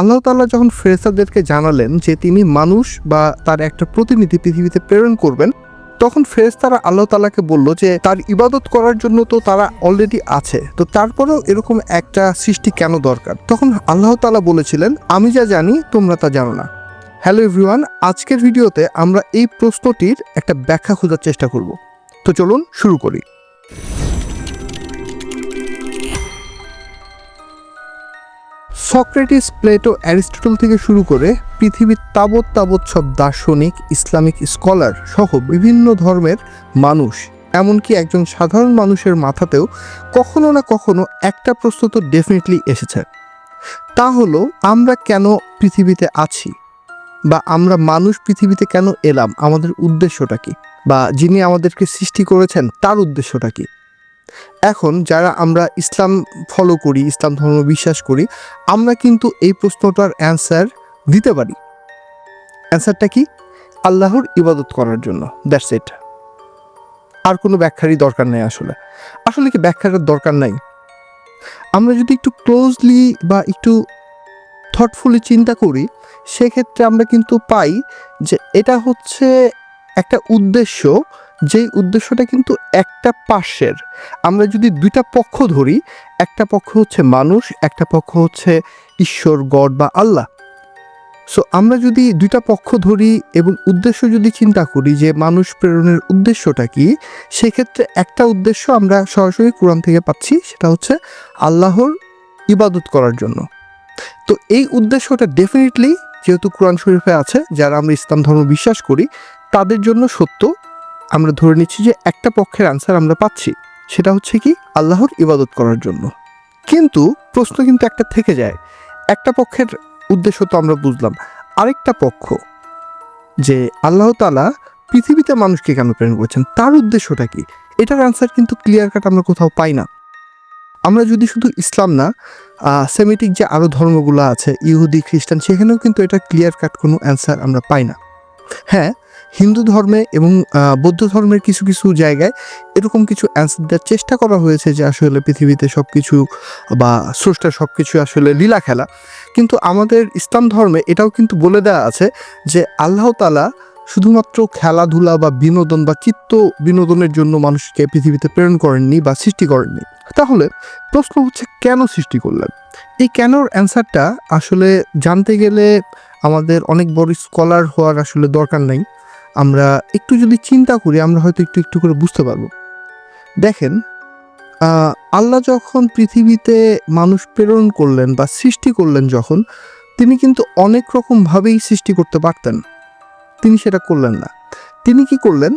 আল্লাহ তাআলা যখন ফেরেস্তাদেরকে জানালেন যে তিনি মানুষ বা তার একটা প্রতিনিধি পৃথিবীতে প্রেরণ করবেন, তখন ফেরেস্তারা আল্লাহ তালাকে বলল যে তার ইবাদত করার জন্য তো তারা অলরেডি আছে, তো তারপরেও এরকম একটা সৃষ্টি কেন দরকার? তখন আল্লাহ তালা বলেছিলেন, আমি যা জানি, তোমরা তা জানো না। হ্যালো এভরিওয়ান, আজকের ভিডিওতে আমরা এই প্রশ্নটির একটা ব্যাখ্যা খোঁজার চেষ্টা করব। তো চলুন শুরু করি। সক্রেটিস, প্লেটো, অ্যারিস্টটল থেকে শুরু করে পৃথিবীর তাবৎ তাবৎ সব দার্শনিক, ইসলামিক স্কলার সহ বিভিন্ন ধর্মের মানুষ। এমনকি একজন সাধারণ মানুষের মাথাতেও কখনো না কখনো একটা প্রশ্ন তো ডেফিনেটলি এসেছে। তা হলো, আমরা কেন পৃথিবীতে আছি? বা আমরা মানুষ পৃথিবীতে কেন এলাম? আমাদের উদ্দেশ্যটা কি? বা যিনি আমাদেরকে সৃষ্টি করেছেন, তার উদ্দেশ্যটা কি? এখন যারা আমরা ইসলাম ফলো করি, ইসলাম ধর্ম বিশ্বাস করি, আমরা কিন্তু এই প্রশ্নটার অ্যান্সার দিতে পারি। অ্যান্সারটা কি? আল্লাহর ইবাদত করার জন্য। দ্যাটস ইট আর কোনো ব্যাখ্যারই দরকার নেই আসলে। আসলে কি ব্যাখ্যার দরকার নাই? আমরা যদি একটু ক্লোজলি বা একটু থটফুলি চিন্তা করি, সেক্ষেত্রে আমরা কিন্তু পাই যে এটা হচ্ছে একটা উদ্দেশ্য যেই উদ্দেশ্যটা কিন্তু একটা পার্শ্বের আমরা যদি দুইটা পক্ষ ধরি, একটা পক্ষ হচ্ছে মানুষ, একটা পক্ষ হচ্ছে ঈশ্বর, গড বা আল্লাহ। সো আমরা যদি দুইটা পক্ষ ধরি এবং উদ্দেশ্য যদি চিন্তা করি যে মানুষ প্রেরণের উদ্দেশ্যটা কি, সেক্ষেত্রে একটা উদ্দেশ্য আমরা সরাসরি কোরআন থেকে পাচ্ছি, সেটা হচ্ছে আল্লাহর ইবাদত করার জন্য। তো এই উদ্দেশ্যটা ডেফিনেটলি যেহেতু কোরআন শরীফে আছে, যারা আমরা ইসলাম ধর্ম বিশ্বাস করি, তাদের জন্য সত্য। আমরা ধরে নিচ্ছি যে একটা পক্ষের আনসার আমরা পাচ্ছি। সেটা হচ্ছে কি? আল্লাহর ইবাদত করার জন্য। কিন্তু প্রশ্ন কিন্তু একটা থেকে যায়। একটা পক্ষের উদ্দেশ্য তো আমরা বুঝলাম। আরেকটা পক্ষ যে আল্লাহ তালা পৃথিবীতে মানুষকে কেন প্রেরণ করেছেন? তার উদ্দেশ্যটা কি? এটার আনসার কিন্তু ক্লিয়ার কাট আমরা কোথাও পাই না। আমরা যদি শুধু ইসলাম না সেমিটিক যে আরও ধর্মগুলো আছে, ইহুদি, খ্রিস্টান, সেখানেও কিন্তু এটা ক্লিয়ার কাট কোনো অ্যান্সার আমরা পাই না। হ্যাঁ হিন্দু ধর্মে এবং বৌদ্ধ ধর্মের কিছু কিছু জায়গায় এরকম কিছু অ্যান্সার দেওয়ার চেষ্টা করা হয়েছে যে আসলে পৃথিবীতে সব কিছু বা স্রষ্টার সব কিছু আসলে লীলা খেলা। কিন্তু আমাদের ইসলাম ধর্মে এটাও কিন্তু বলে দেওয়া আছে যে আল্লাহ তালা শুধুমাত্র খেলাধুলা বা বিনোদন বা চিত্ত বিনোদনের জন্য মানুষকে পৃথিবীতে প্রেরণ করেননি বা সৃষ্টি করেননি। তাহলে প্রশ্ন হচ্ছে, কেন সৃষ্টি করলেন? এই কেনর অ্যান্সারটা আসলে জানতে গেলে আমাদের অনেক বড় স্কলার হওয়ার আসলে দরকার নেই। আমরা একটু যদি চিন্তা করি, আমরা হয়তো একটু একটু করে বুঝতে পারব। দেখেন আল্লাহ যখন পৃথিবীতে মানুষ প্রেরণ করলেন বা সৃষ্টি করলেন যখন, তিনি কিন্তু অনেক রকমভাবেই সৃষ্টি করতে পারতেন। তিনি সেটা করলেন না। তিনি কি করলেন?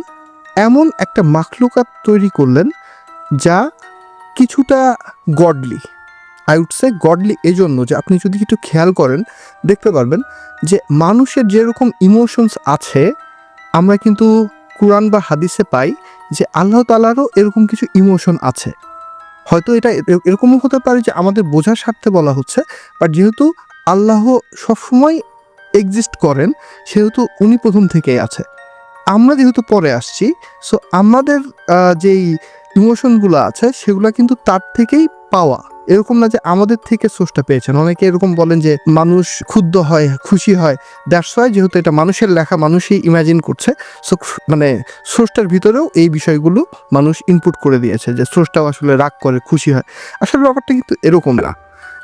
এমন একটা মাখলুকাত তৈরি করলেন যা কিছুটা godly I would say godly এজন্য যে আপনি যদি একটু খেয়াল করেন, দেখতে পারবেন যে মানুষের যেরকম ইমোশনস আছে আমরা কিন্তু কোরআন বা হাদিসে পাই যে আল্লাহ তালারও এরকম কিছু ইমোশন আছে। হয়তো এটা এরকমও হতে পারে যে আমাদের বোঝার স্বার্থে বলা হচ্ছে, বাট যেহেতু আল্লাহ সবসময় এক্সিস্ট করেন, সেহেতু উনি প্রথম থেকেই আছে। আমরা যেহেতু পরে আসছি সো আমাদের যেই ইমোশনগুলো আছে, সেগুলো কিন্তু তার থেকেই পাওয়া। এরকম না যে আমাদের থেকে সোর্সটা পেয়েছেন। অনেকে এরকম বলেন যে মানুষ ক্ষুব্ধ হয়, খুশি হয়। দ্যাটস হয় যেহেতু এটা মানুষের লেখা, মানুষই ইমাজিন করছে। সো মানে সোর্সটার ভিতরেও এই বিষয়গুলো মানুষ ইনপুট করে দিয়েছে যে সোর্সটাও আসলে রাগ করে, খুশি হয়। আসলে ব্যাপারটা কিন্তু এরকম না।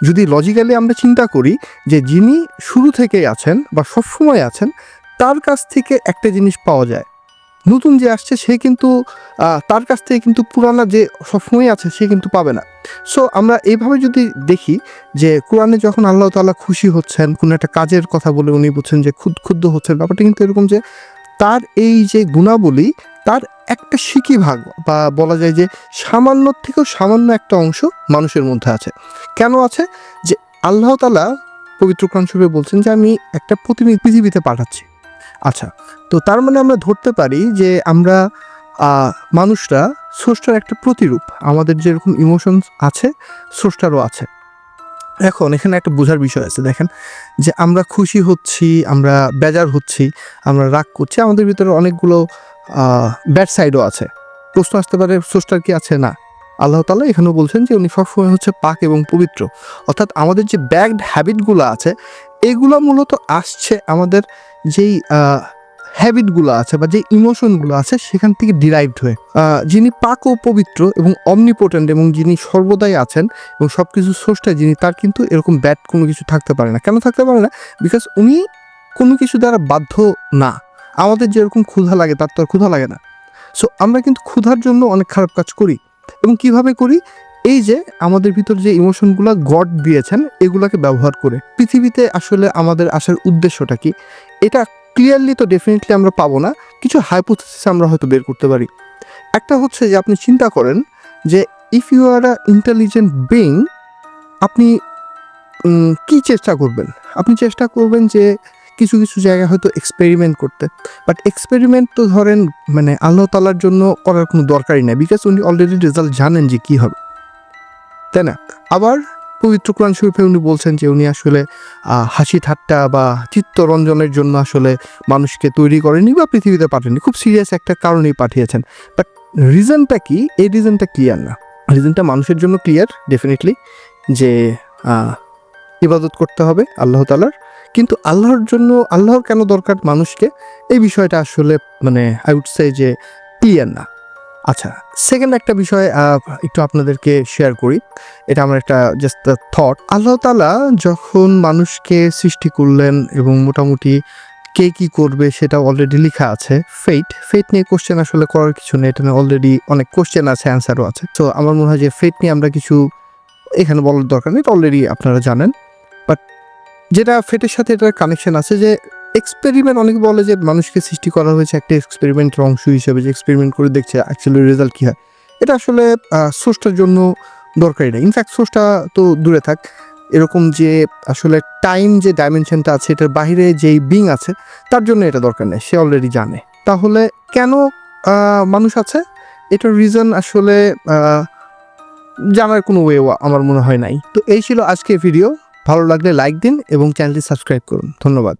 যদি লজিক্যালি আমরা চিন্তা করি যে যিনি শুরু থেকেই আছেন বা সবসময় আছেন, তার কাছ থেকে একটা জিনিস পাওয়া যায়। নতুন যে আসছে, সে কিন্তু তার কাছ থেকে কিন্তু পুরানা যে সবসময় আছে, সে কিন্তু পাবে না। সো আমরা এইভাবে যদি দেখি যে কোরআনে যখন আল্লাহ তাআলা খুশি হচ্ছেন, কোনো একটা কাজের কথা বলে উনি বলছেন যে খুদ ক্ষুদ্ধ হচ্ছেন, ব্যাপারটা কিন্তু এরকম যে তার এই যে গুণাবলী, তার একটা সিকি ভাগ বা বলা যায় যে সামান্য থেকেও সামান্য একটা অংশ মানুষের মধ্যে আছে। কেন আছে? যে আল্লাহ তালা পবিত্র কোরআন বলছেন যে আমি একটা প্রতিনিধি পৃথিবীতে পাঠাচ্ছি। আচ্ছা তো তার মানে আমরা ধরতে পারি যে আমরা মানুষরা স্রষ্টার একটা প্রতিরূপ, আমাদের যেরকম ইমোশনস আছে, স্রষ্টারও আছে। এখন এখানে একটা বোঝার বিষয় আছে, দেখেন, যে আমরা খুশি হচ্ছি, আমরা বেজার হচ্ছি, আমরা রাগ করছি, আমাদের ভিতরে অনেকগুলো ব্যাড সাইডও আছে। প্রশ্ন আসতে পারে, স্রষ্টার কি আছে? না। আল্লাহ তালা এখানেও বলছেন যে উনি সবসময় হচ্ছে পাক এবং পবিত্র। অর্থাৎ আমাদের যে ব্যাগড হ্যাবিটগুলো আছে এগুলো মূলত আসছে আমাদের যেই হ্যাবিটগুলো আছে বা যে ইমোশনগুলো আছে সেখান থেকে ডিরাইভড হয়ে। যিনি পাক ও পবিত্র এবং অমনিপোটেন্ট এবং যিনি সর্বদাই আছেন এবং সব কিছু স্রষ্টা যিনি তার কিন্তু এরকম ব্যাড কোনো কিছু থাকতে পারে না। কেন থাকতে পারে না? বিকজ উনি কোনো কিছু দ্বারা বাধ্য না। আমাদের যেরকম ক্ষুধা লাগে, তার তো আর ক্ষুধা লাগে না। সো আমরা কিন্তু ক্ষুধার জন্য অনেক খারাপ কাজ করি। এবং কীভাবে করি? এই যে আমাদের ভিতর যে ইমোশনগুলো গড দিয়েছেন, এগুলাকে ব্যবহার করে পৃথিবীতে আসলে আমাদের আসার উদ্দেশ্যটা কি? এটা ক্লিয়ারলি তো ডেফিনেটলি আমরা পাবো না, কিছু হাইপোথিস আমরা হয়তো বের করতে পারি। একটা হচ্ছে যে আপনি চিন্তা করেন যে if you are a intelligent being আপনি কি চেষ্টা করবেন? আপনি চেষ্টা করবেন যে কিছু কিছু জায়গায় হয়তো এক্সপেরিমেন্ট করতে। বাট এক্সপেরিমেন্ট তো ধরেন মানে আল্লাহ তালার জন্য করার কোনো দরকারই নেই বিকজ উনি অলরেডি রেজাল্ট জানেন যে কী হবে। তাই না? আবার পবিত্র কোরআন শরীফে উনি বলছেন যে উনি আসলে হাসি ঠাট্টা বা চিত্তরঞ্জনের জন্য আসলে মানুষকে তৈরি করেনি বা পৃথিবীতে পাঠাননি। খুব সিরিয়াস একটা কারণেই পাঠিয়েছেন। বাট রিজনটা কি? এই রিজনটা ক্লিয়ার না। রিজনটা মানুষের জন্য ক্লিয়ার ডেফিনেটলি যে ইবাদত করতে হবে আল্লাহ তালার কিন্তু আল্লাহর জন্য, আল্লাহর কেন দরকার মানুষকে? এই বিষয়টা আসলে মানে আই উড সে যে ক্লিয়ার না। আচ্ছা সেকেন্ড একটা বিষয় একটু আপনাদেরকে শেয়ার করি। এটা আমার একটা জাস্ট থট আল্লাহ তালা যখন মানুষকে সৃষ্টি করলেন এবং মোটামুটি কে কি করবে সেটা অলরেডি লেখা আছে ফেট ফেট নিয়ে কোশ্চেন আসলে করার কিছু নেই। এটা অলরেডি অনেক কোশ্চেন আছে অ্যান্সারও আছে। তো আমার মনে হয় যে ফেট নিয়ে আমরা কিছু এখানে বলার দরকার নেই অলরেডি আপনারা জানেন। বাট যেটা ফেটের সাথে এটার কানেকশন আছে যে এক্সপেরিমেন্ট অনেকে বলে যে মানুষকে সৃষ্টি করা হয়েছে একটা এক্সপেরিমেন্টের অংশ হিসেবে যে এক্সপেরিমেন্ট করে দেখছে অ্যাকচুয়ালি রেজাল্ট কী হয়। এটা আসলে সোর্সটার জন্য দরকারি না। ইনফ্যাক্ট সোর্সটা তো দূরে থাক। এরকম যে আসলে টাইম যে ডাইমেনশনটা আছে, এটার বাইরে যেই বিং আছে, তার জন্য এটা দরকার নেই। সে অলরেডি জানে। তাহলে কেন মানুষ আছে? এটার রিজন আসলে জানার কোনো ওয়ে আমার মনে হয় নাই। তো এই ছিল আজকে ভিডিও ভালো লাগলে লাইক দিন এবং চ্যানেলটি সাবস্ক্রাইব করুন। ধন্যবাদ।